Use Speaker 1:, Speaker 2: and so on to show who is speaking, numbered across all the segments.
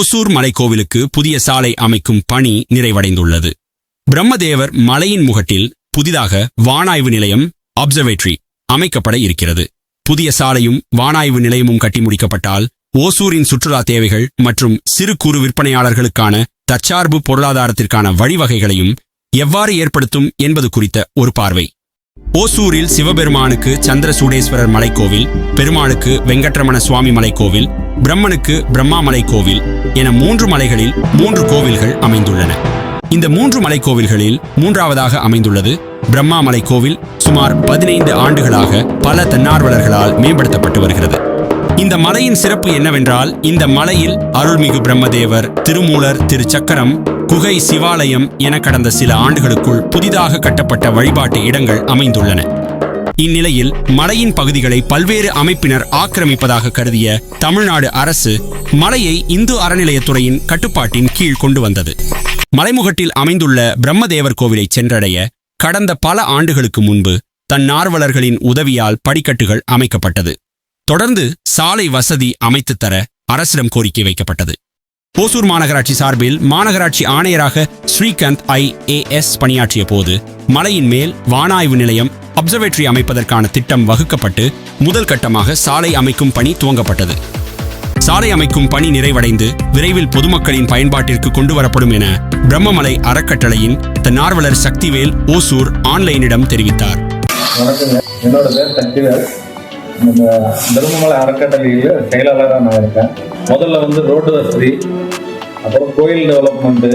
Speaker 1: ஓசூர் மலைக்கோவிலுக்கு புதிய சாலை அமைக்கும் பணி நிறைவடைந்துள்ளது. பிரம்மதேவர் மலையின் முகட்டில் புதிதாக வானாய்வு நிலையம் அப்சர்வேட்டரி அமைக்கப்பட இருக்கிறது. புதிய சாலையும் வானாய்வு நிலையமும் கட்டி முடிக்கப்பட்டால் ஓசூரின் சுற்றுலா தேவைகள் மற்றும் சிறு குறு விற்பனையாளர்களுக்கான தற்சார்பு பொருளாதாரத்திற்கான வழிவகைகளையும் எவ்வாறு ஏற்படுத்தும் என்பது குறித்த ஒரு பார்வை. ஓசூரில் சிவபெருமானுக்கு சந்திர சூடேஸ்வரர் மலைக்கோவில் பெருமாளுக்கு வெங்கட்ரமண சுவாமி மலைக்கோவில் பிரம்மனுக்கு பிரம்மாமலை கோவில் என மூன்று மலைகளில் மூன்று கோவில்கள் அமைந்துள்ளன. இந்த மூன்று மலைக்கோவில்களில் மூன்றாவதாக அமைந்துள்ளது பிரம்மாமலை கோவில் சுமார் பதினைந்து ஆண்டுகளாக பல தன்னார்வலர்களால் மேம்படுத்தப்பட்டு வருகிறது. இந்த மலையின் சிறப்பு என்னவென்றால் இந்த மலையில் அருள்மிகு பிரம்மதேவர் திருமூலர் திருச்சக்கரம் குகை சிவாலயம் என கடந்த சில ஆண்டுகளுக்குள் புதிதாக கட்டப்பட்ட வழிபாட்டு இடங்கள் அமைந்துள்ளன. இந்நிலையில் மலையின் பகுதிகளை பல்வேறு அமைப்பினர் ஆக்கிரமிப்பதாக கருதிய தமிழ்நாடு அரசு மலையை இந்து அறநிலையத்துறையின் கட்டுப்பாட்டின் கீழ் கொண்டு வந்தது. மலைமுகட்டில் அமைந்துள்ள பிரம்மதேவர் கோவிலை சென்றடைய கடந்த பல ஆண்டுகளுக்கு முன்பு தன்னார்வலர்களின் உதவியால் படிக்கட்டுகள் அமைக்கப்பட்டது. தொடர்ந்து சாலை வசதி அமைத்து தர அரசிடம் கோரிக்கை வைக்கப்பட்டது. ஓசூர் மாநகராட்சி சார்பில் மாநகராட்சி ஆணையராக ஸ்ரீகாந்த் ஐ ஏஎஸ் பணியாற்றிய போது மலையின் மேல் வானாய்வு நிலையம் அப்சர்வேட்டரி அமைப்பதற்கான திட்டம் வகுக்கப்பட்டு முதல் கட்டமாக சாலை அமைக்கும் பணி துவங்கப்பட்டது. சாலை அமைக்கும் பணி நிறைவடைந்து விரைவில் பொதுமக்களின் பயன்பாட்டிற்கு கொண்டு வரப்படும் என பிரம்மமலை அறக்கட்டளையின் தன்னார்வலர் சக்திவேல் ஓசூர் ஆன்லைனிடம் தெரிவித்தார்.
Speaker 2: என்னோட பேர் சக்திவேல். நம்ம பிரம்மமலை அறக்கட்டளையில் செயலாளராக நான் இருக்கேன். முதல்ல வந்து ரோடு வசதி அப்புறம் கோயில் டெவலப்மெண்ட்டு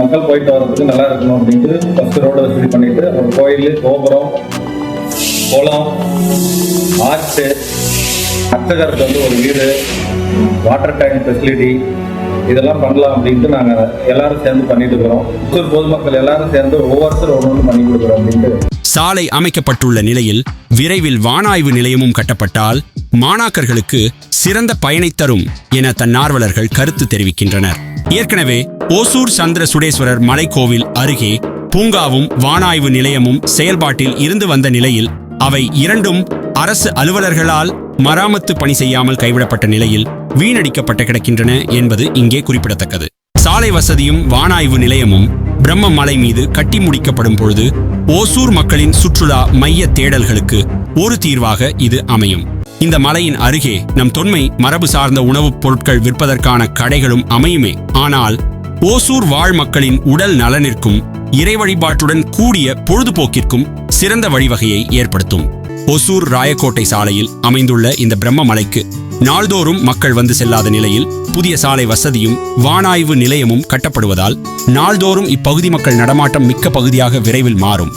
Speaker 2: மக்கள் போயிட்டு வர்றதுக்கு நல்லா இருக்கணும் அப்படின்ட்டு ஃபஸ்ட்டு ரோடு வசதி பண்ணிட்டு அப்புறம் கோயில் கோபுரம் குளம் ஆர்ச்சு அர்ச்சகருக்கு வந்து ஒரு வீடு வாட்டர் டேங்க் ஃபெசிலிட்டி இதெல்லாம் பண்ணலாம் அப்படின்ட்டு நாங்கள் எல்லாரும் சேர்ந்து பண்ணிட்டு இருக்கிறோம். புத்தூர் பொதுமக்கள் எல்லாரும் சேர்ந்து ஒவ்வொருத்தரும் ஒன்று ஒன்று பண்ணி கொடுக்குறோம் அப்படின்ட்டு.
Speaker 1: சாலை அமைக்கப்பட்டுள்ள நிலையில் விரைவில் வானாய்வு நிலையமும் கட்டப்பட்டால் மாணாக்கர்களுக்கு சிறந்த பயனை தரும் என தன்னார்வலர்கள் கருத்து தெரிவிக்கின்றனர். ஏற்கனவே ஓசூர் சந்திர சுடேஸ்வரர் மலைக்கோவில் அருகே பூங்காவும் வானாய்வு நிலையமும் செயல்பாட்டில் இருந்து வந்த நிலையில் அவை இரண்டும் அரசு அலுவலர்களால் மராமத்து பணி செய்யாமல் கைவிடப்பட்ட நிலையில் வீணடிக்கப்பட்டு கிடக்கின்றன என்பது இங்கே குறிப்பிடத்தக்கது. சாலை வசதியும் வானாய்வு நிலையமும் பிரம்ம மலை மீது கட்டி முடிக்கப்படும் பொழுது ஓசூர் மக்களின் சுற்றுலா மைய தேடல்களுக்கு ஒரு தீர்வாக இது அமையும். இந்த மலையின் அருகே நம் தொன்மை மரபு சார்ந்த உணவுப் பொருட்கள் விற்பதற்கான கடைகளும் அமையுமே. ஆனால் ஓசூர் வாழ் மக்களின் உடல் நலனிற்கும் இறை வழிபாட்டுடன் கூடிய பொழுதுபோக்கிற்கும் சிறந்த வழிவகையை ஏற்படுத்தும். ஒசூர் ராயக்கோட்டை சாலையில் அமைந்துள்ள இந்த பிரம்ம மலைக்கு நாள்தோறும் மக்கள் வந்து செல்லாத நிலையில் புதிய சாலை வசதியும் வானாய்வு நிலையமும் கட்டப்படுவதால் நாள்தோறும் இப்பகுதி மக்கள் நடமாட்டம் மிக்க பகுதியாக விரைவில் மாறும்.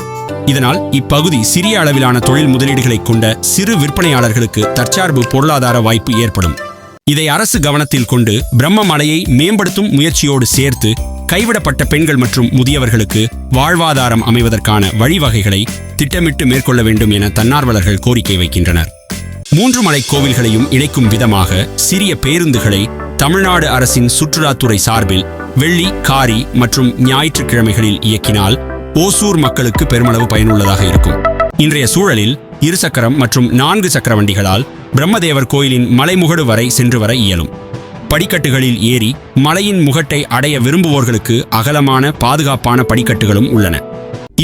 Speaker 1: இதனால் இப்பகுதி சிறிய அளவிலான தொழில் முதலீடுகளை கொண்ட சிறு விற்பனையாளர்களுக்கு தற்சார்பு பொருளாதார வாய்ப்பு ஏற்படும். இதை அரசு கவனத்தில் கொண்டு பிரம்ம மலையை மேம்படுத்தும் முயற்சியோடு சேர்த்து கைவிடப்பட்ட பெண்கள் மற்றும் முதியவர்களுக்கு வாழ்வாதாரம் அமைவதற்கான வழிவகைகளை திட்டமிட்டு மேற்கொள்ள வேண்டும் என தன்னார்வலர்கள் கோரிக்கை வைக்கின்றனர். மூன்று மலை கோவில்களையும் இணைக்கும் விதமாக சிறிய பேருந்துகளை தமிழ்நாடு அரசின் சுற்றுலாத்துறை சார்பில் வெள்ளி காரி மற்றும் ஞாயிற்றுக்கிழமைகளில் இயக்கினால் ஓசூர் மக்களுக்கு பெருமளவு பயனுள்ளதாக இருக்கும். இன்றைய சூழலில் இருசக்கரம் மற்றும் நான்கு சக்கர வண்டிகளால் பிரம்மதேவர் கோயிலின் மலைமுகடு வரை சென்று வர இயலும். படிக்கட்டுகளில் ஏறி மலையின் முகட்டை அடைய விரும்புவோர்களுக்கு அகலமான பாதுகாப்பான படிக்கட்டுகளும் உள்ளன.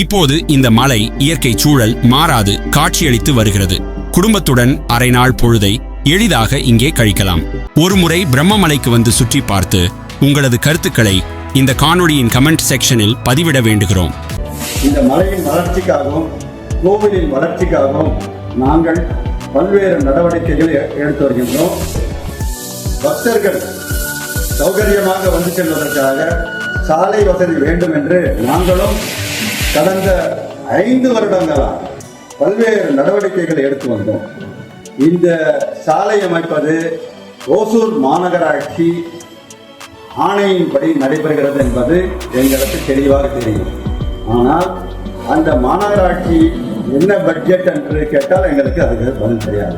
Speaker 1: இப்போது இந்த மலை இயற்கை சூழல் மாறாது காட்சியளித்து வருகிறது. குடும்பத்துடன் அரை நாள் பொழுதை எளிதாக இங்கே கழிக்கலாம். ஒருமுறை பிரம்மமலைக்கு வந்து சுற்றி பார்த்து உங்களது கருத்துக்களை இந்த காணொளியின் கமெண்ட் செக்ஷனில் பதிவிட வேண்டுகிறோம்.
Speaker 3: இந்த மலையின் வளர்ச்சிக்காகவும் கோவிலின் வளர்ச்சிக்காகவும் நாங்கள் பல்வேறு நடவடிக்கைகள் எடுத்து வருகின்றோம். பக்தர்கள் சௌகரியமாக வந்து செல்வதற்காக சாலை வசதி வேண்டும் என்று நாங்களும் கடந்த ஐந்து வருடங்களாக பல்வேறு நடவடிக்கைகளை எடுத்து வந்தோம். இந்த சாலை அமைப்பது ஓசூர் மாநகராட்சி ஆணையின்படி நடைபெறுகிறது என்பது எங்களுக்கு தெளிவாக தெரியும். ஆனால் அந்த மாநகராட்சி என்ன பட்ஜெட் என்று கேட்டால் எங்களுக்கு அதுக்கு பதில் தெரியாது.